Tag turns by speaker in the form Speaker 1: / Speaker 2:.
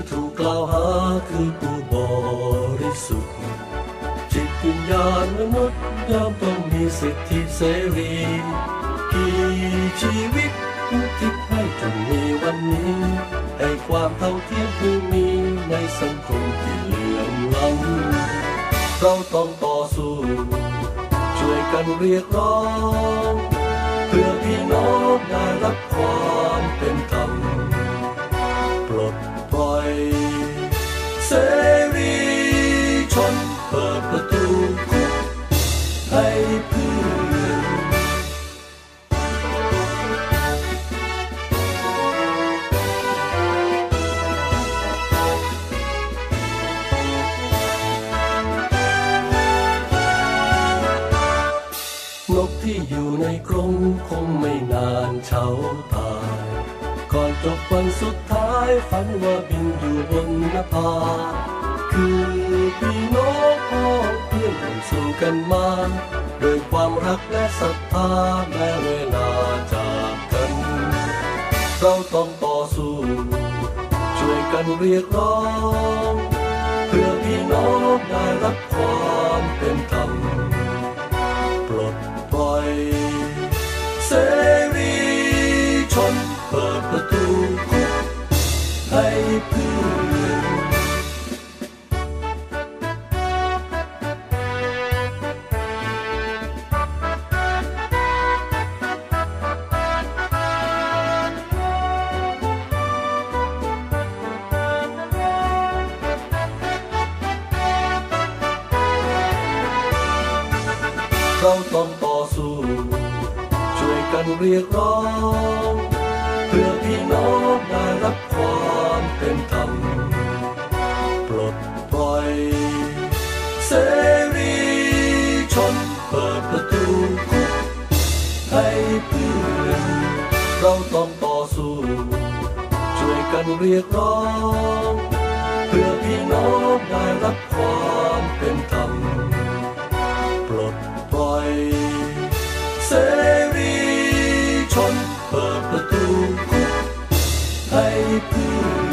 Speaker 1: ่ถูกกล่าวหาคือผู้บริสุทธิ์ จิตวิญญาณมนุษย์ย่อมต้องมีสิทธิเสรีกี่ชีวิตผู้คิดให้จนมีวันนี้ให้ความเท่าเทียมที่มีในสังคมที่เหลื่อมล้ำเราต้องต่อสู้ ช่วยกันเรียกร้อง เพื่อพี่น้องได้รับความ เสรีชนเปิดประตูคุกให้เพื่อนนกที่อยู่ในกรงคงไม่นานเฉาตาย ก่อนจบวันสุดท้าย ฝันว่าบินอยู่บนนภาคือพี่น้องพ่อเพื่อนร่วมสู้กันมาโดวยความรักและศรัทธาแม้เวลาจากกัน เราต้องต่อสู้ ช่วยกันเรียกร้อง เพื่อพี่น้องได้รับความ เราต้องต่อสู้ ช่วยกันเรียกร้อง เพื่อพี่น้องได้รับความเป็นธรรม ปลดปล่อย เสรีชนเปิดประตูคุกให้เพื่อนเราต้องต่อสู้ ช่วยกันเรียกร้อง เพื่อพี่น้องได้รับความเป็นธรรม ชนเปิดประตูคุกให้เพื่อน